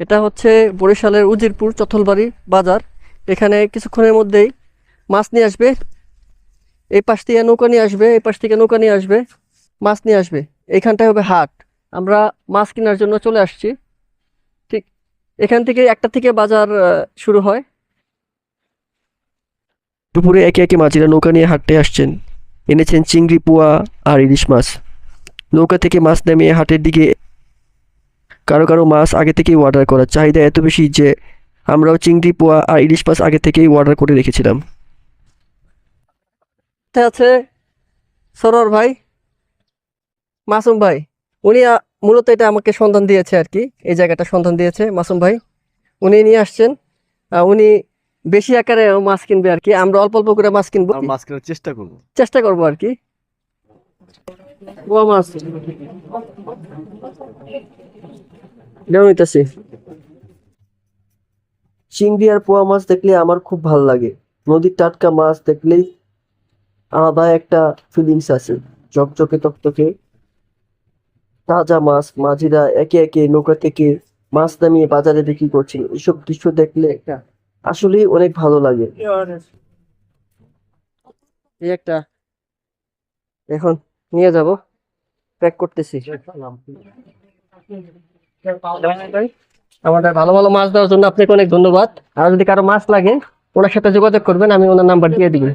এটা হচ্ছে বরিশালের উজিরপুর চথলবাড়ি বাজার। এখানে কিছুক্ষণের মধ্যেই মাছ নিয়ে আসবে। এই পাশ থেকে নৌকা নিয়ে আসবে, এই পাশ থেকে নৌকা নিয়ে আসবে, মাছ নিয়ে আসবে। এইখানটায় হবে হাট। আমরা মাছ কেনার জন্য চলে আসছি। ঠিক এখান থেকে একটা থেকে বাজার শুরু হয়। দুপুরে একে একে মাঝিরা নৌকা নিয়ে হাটতে আসছেন। এনেছেন চিংড়ি, পোয়া আর ইলিশ মাছ। নৌকা থেকে মাছ নামিয়ে হাটের দিকে কারও কারও মাছ আগে থেকেই অর্ডার করার চাহিদা এত বেশি যে আমরাও চিংড়ি পোয়া আর ইলিশ মাছ আগে থেকেই অর্ডার করে রেখেছিলাম। আছে সরোয়ার ভাই? মাসুম ভাই উনি মূলত এটা আমাকে সন্ধান দিয়েছে আর কি এই জায়গাটা সন্ধান দিয়েছে মাসুম ভাই। উনি নিয়ে আসছেন উনি বেশি আকারে মাছ কিনবে আর কি আমরা অল্প অল্প করে মাছ কিনবো। মাছ কেনার চেষ্টা করব। চেষ্টা করব আর কি। পোয়া মাছ নিতেছি। চিংড়ি আর পোয়া মাছ দেখলে আমার খুব ভালো লাগে। নদীর টাটকা মাছ দেখলেই আলাদা একটা ফিলিংস আছে। চকচকে তকতকে তাজা মাছ মাঝিরা একে একে নৌকা থেকে মাছ নামিয়ে বাজারে বিক্রি করছে। এসব দৃশ্য দেখলে একটা আসলেই অনেক ভালো লাগে। এই একটা। এখন নিয়ে যাব। প্যাক করতেছি। আমাদের ভালো ভালো মাছ দেওয়ার জন্য আপনাকে অনেক ধন্যবাদ। আর যদি কারও মাছ লাগে, ওনার সাথে যোগাযোগ করবেন, আমি ওনার নাম্বার দিয়ে দিবেন